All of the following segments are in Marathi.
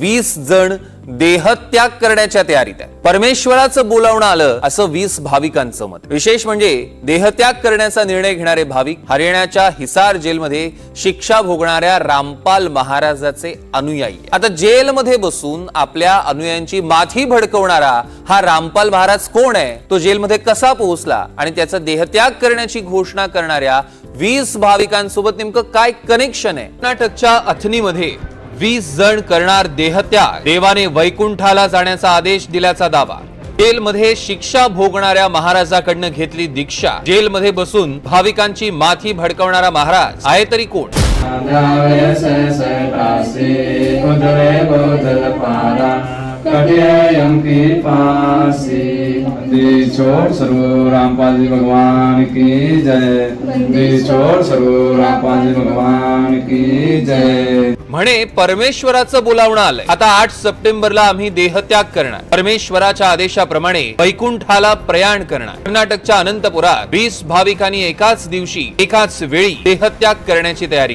वीस जण देहत्याग करण्याच्या तयारीत आहे परमेश्वराचं बोलावणं आलं असं वीस भाविकांचं मत. विशेष म्हणजे देहत्याग करण्याचा निर्णय घेणारे भाविक हरियाणाच्या हिसार जेलमध्ये शिक्षा भोगणाऱ्या रामपाल महाराजाचे अनुयायी आता जेलमध्ये बसून आपल्या अनुयायांची माथी भडकवणारा हा रामपाल महाराज कोण आहे? तो जेलमध्ये कसा पोहोचला? आणि त्याचा देहत्याग करण्याची घोषणा करणाऱ्या वीस भाविकांसोबत नेमकं काय कनेक्शन आहे? कर्नाटकच्या अथनीमध्ये वीस जण करणार देहत्या देवाने वैकुंठाला जाण्याचा आदेश दिल्याचा दावा. जेलमध्ये शिक्षा भोगणाऱ्या महाराजाकडनं घेतली दीक्षा. जेलमध्ये बसून भाविकांची माथी भडकवणारा महाराज. आहे तरी कोण? छोड़ सर्व रामपाल जी भगवान की जय। छोड़ सर्व रामपाल जी भगवान की जय। म्हणे परमेश्वराचं बोलावणं आलंय. आता आठ सप्टेंबरला आम्ही देहत्याग करणार. परमेश्वराच्या आदेशाप्रमाणे वैकुंठाला प्रयाण करणार. कर्नाटकच्या अनंतपुरात वीस भाविकांनी एकाच दिवशी एकाच वेळी देहत्याग करण्याची तयारी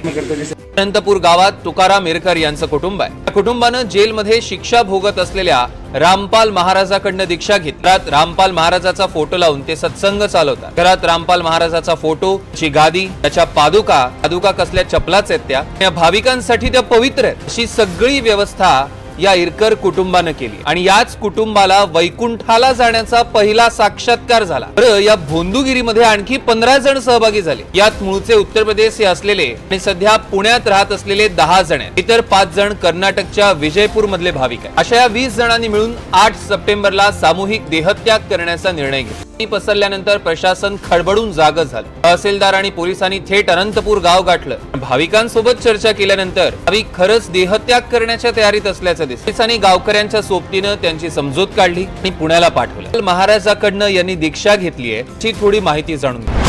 अनंतपूर गावात तुकाराम इरकर यांचं कुटुंब आहे. या कुटुंबानं जेलमध्ये शिक्षा भोगत असलेल्या रामपाल महाराजाकडनं दीक्षा घेतल्यात रामपाल महाराजाचा फोटो लावून ते सत्संग चालवतात. घरात रामपाल महाराजाचा फोटो ची गादी त्याच्या पादुका पादुका कसल्या चपलाच आहेत त्या. या भाविकांसाठी त्या पवित्र आहेत. अशी सगळी व्यवस्था या इरकर कुटुंबानं केली. आणि याच कुटुंबाला वैकुंठाला जाण्याचा पहिला साक्षात्कार झाला. बरं या भोंदूगिरीमध्ये आणखी पंधरा जण सहभागी झाले. यात मूळचे उत्तर प्रदेश हे असलेले आणि सध्या पुण्यात राहत असलेले दहा जण आहेत. इतर पाच जण कर्नाटकच्या विजयपूर मधले भाविक आहेत. अशा या वीस जणांनी मिळून आठ सप्टेंबरला सामूहिक देहत्याग करण्याचा निर्णय घेतला. पसरल्यानंतर प्रशासन खडबडून जाग झालं. तहसीलदार आणि पोलिसांनी थेट अनंतपूर गाव गाठलं. भाविकांसोबत चर्चा केल्यानंतर भाविक खरंच देहत्याग करण्याच्या तयारीत असल्याचं दिसत पोलिसांनी गावकऱ्यांच्या सोबतीनं त्यांची समजूत काढली आणि पुण्याला पाठवलं. महाराजाकडनं यांनी दीक्षा घेतली आहे ची थोडी माहिती जाणून घेऊ.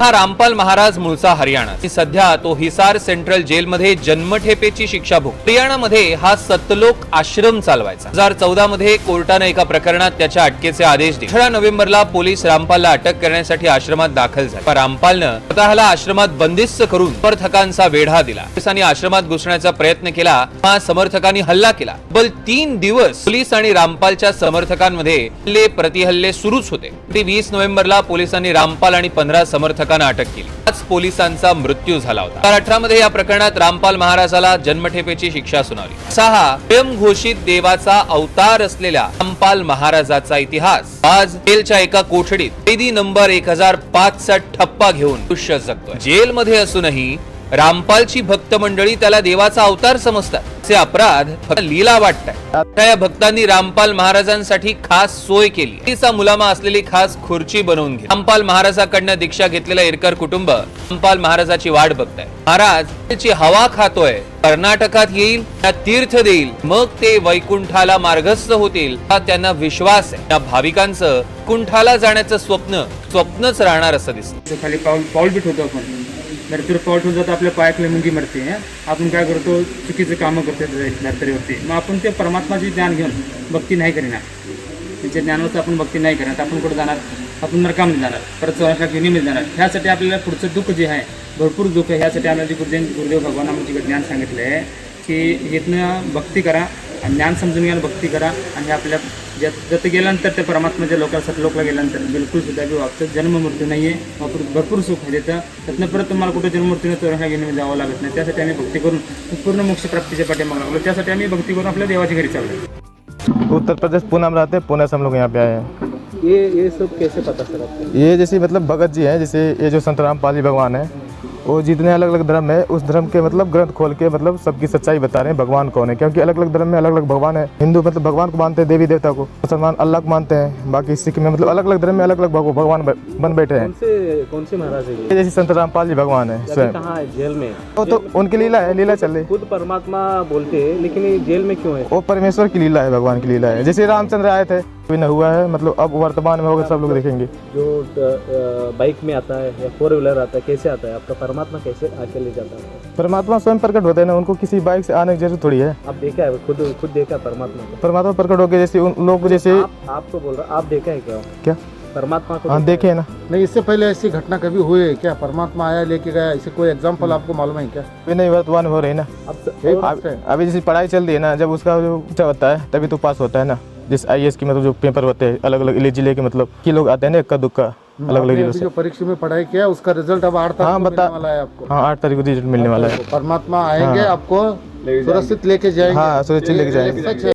हा रामपाल महाराज मूळचा हरियाणा. सध्या तो हिसार सेंट्रल जेलमध्ये जन्मठेपेची शिक्षा भोग हरियाणामध्ये हा सतलोक आश्रम चालवायचा. हजार चौदा मध्ये कोर्टानं एका प्रकरणात त्याच्या अटकेचे आदेश दिले. अठरा नोव्हेंबरला पोलीस रामपालला अटक करण्यासाठी आश्रमात दाखल झाले. रामपालनं स्वतःला आश्रमात बंदिस्त करून समर्थकांचा वेढा दिला. पोलिसांनी आश्रमात घुसण्याचा प्रयत्न केला. तेव्हा समर्थकांनी हल्ला केला. बल तीन दिवस पोलीस आणि रामपालच्या समर्थकांमध्ये हल्ले प्रतिहल्ले सुरूच होते. ते वीस नोव्हेंबरला पोलिसांनी रामपाल आणि पंधरा समर्थक पथकानं अटक केली. आज पोलिसांचा मृत्यू झाला होता. अठरा मध्ये या प्रकरणात रामपाल महाराजाला जन्मठेपेची शिक्षा सुनावली. सहा स्वयंघोषित देवाचा अवतार असलेल्या रामपाल महाराजाचा इतिहास. आज जेलच्या एका कोठडीत कैदी नंबर एक हजार पाच चा ठप्पा घेऊन आयुष्य जगतोय. जेलमध्ये असूनही रामपालची भक्त मंडळी त्याला देवाचा अवतार समजतात. असे अपराध लीला वाटतात या भक्तांनी रामपाल महाराजांसाठी खास सोय केली. तिचा मुलामा असलेली खास खुर्ची बनवून घेतली. रामपाल महाराजाकडनं दीक्षा घेतलेला इरकर कुटुंब रामपाल महाराजाची वाट बघताय. महाराज त्याची हवा खातोय. कर्नाटकात येईल त्या तीर्थ देईल. मग ते वैकुंठाला मार्गस्थ होतील हा त्यांना विश्वास आहे. त्या भाविकांचं कुंठाला जाण्याचं स्वप्न स्वप्नच राहणार असं दिसत खाली पाऊल पाऊल आपण. तर आपण नर्तरी पाऊल ठेवून आपल्या पायातले मुंगी मरते आपण काय करतो चुकीचं कामं करतो धर्तरीवरती मग आपण ते परमात्माचे ज्ञान घेऊन भक्ती नाही करीना त्यांच्या ज्ञानावरचं आपण भक्ती नाही करणार. आपण कुठं जाणार? आपण नरकामध्ये जाणार. परत चौऱ्याच्या युनिमध्ये जाणार. ह्यासाठी आपल्याला पुढचं दुःख जे आहे भरपूर दुःख आहे. ह्यासाठी आम्हाला जे गुरुदेव गुरुदेव भगवान आमचे ज्ञान सांगितलं आहे की इथनं भक्ती करा आणि ज्ञान समजून घ्या भक्ती करा आणि आपल्या ज्यात जत गेल्यानंतर ते परमात्माच्या लोकांसाठी लोकला गेल्यानंतर बिलकुल सुद्धा बी वागतं. जन्म मृत्यू नाही आहे भरपूर भरपूर सुख आहे तिथं. त्यातनं परत तुम्हाला कुठं जन्म मृत्यू चोऱ्या घेण्यामध्ये जावं लागत नाही. त्यासाठी आम्ही भक्ती करून पूर्ण मोक्ष प्राप्तीच्या पाठीमागे लागलो. त्यासाठी आम्ही भक्ती करून आपल्या देवाच्या घरी चाललो उत्तर प्रदेश पूना में रहते. हैं पुणे से हम लोग यहाँ पे आए हैं. ये ये सब कैसे पता सर आपको ये जैसे मतलब भगत जी हैं जैसे ये जो संत रामपाल जी भगवान हैं वो जितने अलग अलग धर्म है उस धर्म के मतलब ग्रंथ खोल के मतलब सबकी सच्चाई बता रहे हैं भगवान कौन है? क्योंकि अलग अलग धर्म में अलग अलग भगवान है। हिंदू मतलब भगवान को मानते हैं देवी देवता को। मुसलमान अल्लाह को मानते हैं। बाकी सिख में मतलब अलग अलग धर्म में अलग अलग भगवान बन बैठे हैं। कौन से महाराज है जैसे संत रामपाल जी भगवान है स्वयं। जेल में। वो तो उनकी लीला है लीला चल रही। खुद परमात्मा बोलते हैं लेकिन जेल में क्यों है? वो परमेश्वर की लीला है भगवान की लीला है। जैसे रामचंद्र आए थे कोई न हुआ है मतलब अब वर्तमान में होगा सब लोग देखेंगे। जो बाइक में आता है या फोर व्हीलर आता है कैसे आता है? आपका परमात्मा कैसे आके ले जाता है? परमात्मा स्वयं प्रकट होते हैं ना उनको किसी बाइक से आने की ज़रूरत थोड़ी है। आप देखा है खुद खुद देखा है परमात्मा को? परमात्मा प्रकट होकर जैसे उन लोग जैसे आप आपको बोल रहा आप देखा है क्या? क्या? परमात्मा को हाँ देखे ना। नहीं इससे पहले ऐसी घटना कभी हुई है क्या? परमात्मा आया लेके गया ऐसे कोई एग्ज़ाम्पल आपको मालूम है क्या? वे नहीं वर्तमान हो रही ना। अब है। अभी जैसे पढ़ाई चल रही है ना जब उसका जो बच्चा होता है तभी तो पास होता है ना। जिस आई की मतलब जो पेपर होते हैं अलग अलग ज़िले के मतलब की लोग आते हैं ना इक्का दुक्का अलग अलग जिलों से। जो परीक्षा में पढ़ाई किया उसका रिज़ल्ट अब आठ तारीख हाँ, बता- मिलने वाला है आपको। हाँ आठ तारीख को रिज़ल्ट मिलने वाला है। परमात्मा आएँगे आपको सुरक्षित लेके जाएँगे। हाँ सुरक्षित लेके जाएँगे। है